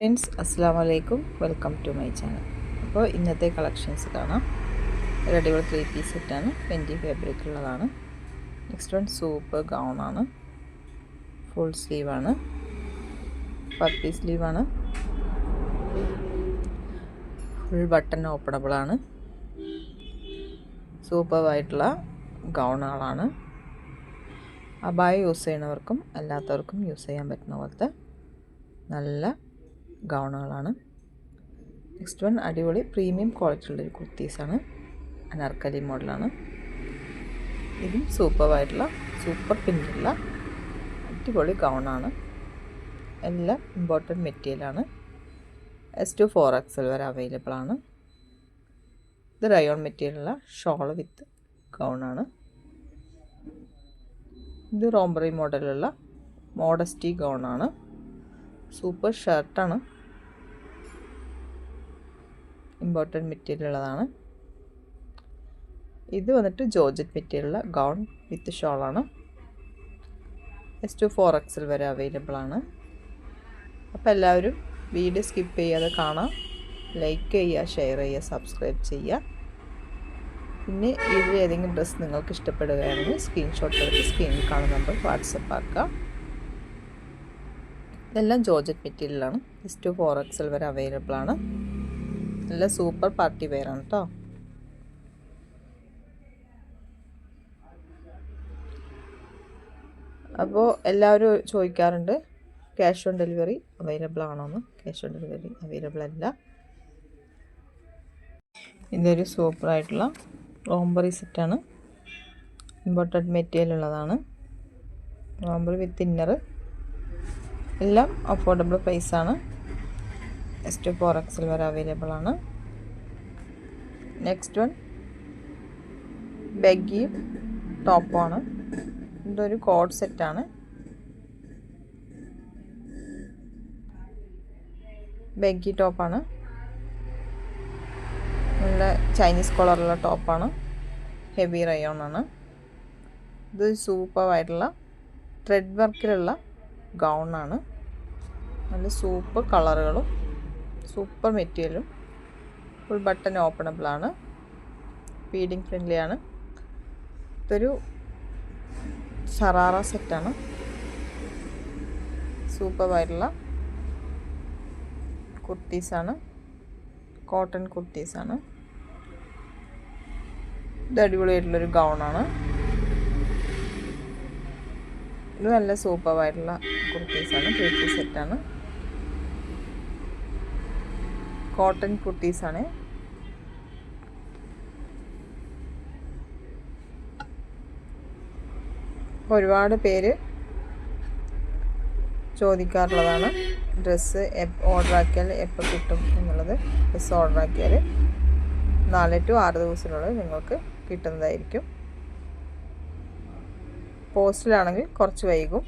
Friends അസ്സാം വലൈക്കും welcome to my channel. അപ്പോൾ ഇന്നത്തെ കളക്ഷൻസ് കാണാം. ഒരു അടിപൊളി ത്രീ പീസ് സെറ്റാണ് ഫെന്റി ഫാബ്രിക് ഉള്ളതാണ്. നെക്സ്റ്റ് വൺ സൂപ്പർ ഗൗണാണ് ഫുൾ സ്ലീവാണ് പപ്പി സ്ലീവാണ് ഫുൾ ബട്ടൺ ഓപ്പണബിളാണ് സൂപ്പറായിട്ടുള്ള ഗൗണുകളാണ് അബായ യൂസ് ചെയ്യുന്നവർക്കും അല്ലാത്തവർക്കും യൂസ് ചെയ്യാൻ പറ്റുന്ന പോലത്തെ നല്ല ഗൗണുകളാണ്. നെക്സ്റ്റ് വൺ അടിപൊളി പ്രീമിയം ക്വാളിറ്റിയുള്ളൊരു കുർത്തീസാണ്. അനാർക്കലി മോഡലാണ്. ഇതും സൂപ്പറായിട്ടുള്ള സൂപ്പർ പിന്നുള്ള അടിപൊളി ഗൗണാണ്. എല്ലാം ഇമ്പോർട്ടന്റ് മെറ്റീരിയലാണ് എസ് ടു ഫോർ എക്സൽ വരെ അവൈലബിൾ ആണ്. ഇത് റയോൺ മെറ്റീരിയലുള്ള ഷോൾ വിത്ത് ഗൗണാണ്. ഇത് റോംബറി മോഡലുള്ള മോഡസ്റ്റി ഗൗണാണ്. സൂപ്പർ ഷർട്ടാണ് ഇമ്പോർട്ടന്റ് മെറ്റീരിയൽ ഉള്ളതാണ്. ഇത് വന്നിട്ട് ജോർജറ്റ് മെറ്റീരിയലുള്ള ഗൗൺ വിത്ത് ഷോളാണ് എസ് ടു ഫോർ എക്സൽ വരെ അവൈലബിൾ ആണ്. അപ്പോൾ എല്ലാവരും വീഡിയോ സ്കിപ്പ് ചെയ്യാതെ കാണാം. ലൈക്ക് ചെയ്യുക ഷെയർ ചെയ്യുക സബ്സ്ക്രൈബ് ചെയ്യുക. പിന്നെ ഇതിൽ ഏതെങ്കിലും ഡ്രസ്സ് നിങ്ങൾക്ക് ഇഷ്ടപ്പെടുകയാണെങ്കിൽ സ്ക്രീൻഷോട്ട് എടുത്ത് സ്ക്രീനിൽ കാണുന്ന നമ്പർ വാട്സപ്പ് ആക്കുക. ഇതെല്ലാം ജോർജറ്റ് മെറ്റീരിയലാണ് എസ് ടു ഫോർ എക്സൽ വരെ അവൈലബിൾ ആണ്. നല്ല സൂപ്പർ പാർട്ടി വെയറാണ് കേട്ടോ അപ്പോൾ എല്ലാവരും ചോദിക്കാറുണ്ട് ക്യാഷ് ഓൺ ഡെലിവറി അവൈലബിൾ ആണോ എന്ന്? ക്യാഷ് ഓൺ ഡെലിവറി അവൈലബിൾ അല്ല. ഇതൊരു സൂപ്പറായിട്ടുള്ള റോംബറി സെറ്റാണ് ഇമ്പോർട്ടന്റ് മെറ്റീരിയൽ ഉള്ളതാണ്. റോംബറി വിത്ത് ഇന്നർ എല്ലാം അഫോർഡബിൾ പ്രൈസാണ് എസ് ടു ഫോർ എക്സൽ വരെ അവൈലബിൾ ആണ്. Next one. ബെഗി ടോപ്പാണ് ഇതൊരു കോഡ് സെറ്റാണ് ബെഗി ടോപ്പാണ് നല്ല ചൈനീസ് കളറുള്ള ടോപ്പാണ് ഹെവി റയോൺ ആണ്. ഇത് സൂപ്പറായിട്ടുള്ള ത്രെഡ് വർക്കിലുള്ള ഗൗണാണ് നല്ല സൂപ്പർ കളറുകളും സൂപ്പർ മെറ്റീരിയലും. ഫുൾ ബട്ടൺ ഓപ്പണബിളാണ് ഫീഡിങ് ഫ്രണ്ട്ലിയാണ് ഇതൊരു സറാറ സെറ്റാണ് സൂപ്പറായിട്ടുള്ള കുർത്തീസാണ് കോട്ടൺ കുർത്തീസാണ് ഇത് അടിപൊളിയായിട്ടുള്ളൊരു ഗൗണാണ് ഇത് നല്ല സൂപ്പറായിട്ടുള്ള കുർത്തീസാണ് ത്രീ പീസ് സെറ്റാണ് കോട്ടൺ കുട്ടീസാണ്. ഒരുപാട് പേര് ചോദിക്കാറുള്ളതാണ്. ഡ്രസ്സ് ഓർഡർ ആക്കിയാൽ എപ്പോൾ കിട്ടും എന്നുള്ളത് ഡ്രസ്സ് ഓർഡർ ആക്കിയാൽ നാല് ടു ആറ് ദിവസത്തിനുള്ളിൽ നിങ്ങൾക്ക് കിട്ടുന്നതായിരിക്കും. പോസ്റ്റിലാണെങ്കിൽ കുറച്ച് വൈകും.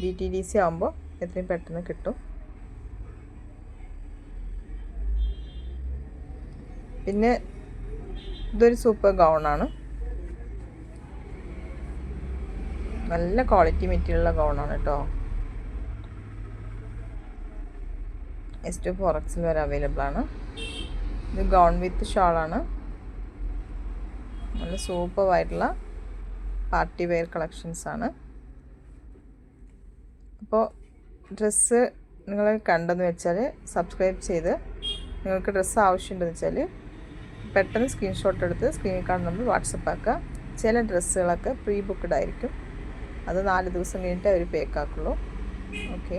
ഡി ടി ഡി സി ആകുമ്പോൾ എത്രയും പെട്ടെന്ന് കിട്ടും. പിന്നെ ഇതൊരു സൂപ്പർ ഗൗണാണ് നല്ല ക്വാളിറ്റി മെറ്റീരിയലുള്ള ഗൗണാണ് കേട്ടോ എസ് ടു ഫോർ എക്സിൽ വരെ അവൈലബിൾ ആണ്. ഇത് ഗൗൺ വിത്ത് ഷാളാണ് നല്ല സൂപ്പർ സൂപ്പറായിട്ടുള്ള പാർട്ടി വെയർ കളക്ഷൻസ് ആണ്. അപ്പോൾ ഡ്രസ്സ് നിങ്ങൾ കണ്ടെന്ന് വെച്ചാൽ സബ്സ്ക്രൈബ് ചെയ്ത് നിങ്ങൾക്ക് ഡ്രസ്സ് ആവശ്യമുണ്ടെന്ന് വെച്ചാൽ പെട്ടെന്ന് സ്ക്രീൻഷോട്ട് എടുത്ത് സ്ക്രീനിൽ കാണുന്ന നമ്മൾ വാട്സപ്പ് ആക്കുക. ചില ഡ്രസ്സുകളൊക്കെ പ്രീ ബുക്ക്ഡ് ആയിരിക്കും. അത് നാല് ദിവസം കഴിഞ്ഞിട്ട് അവർ പേക്കാക്കുള്ളൂ ഓക്കെ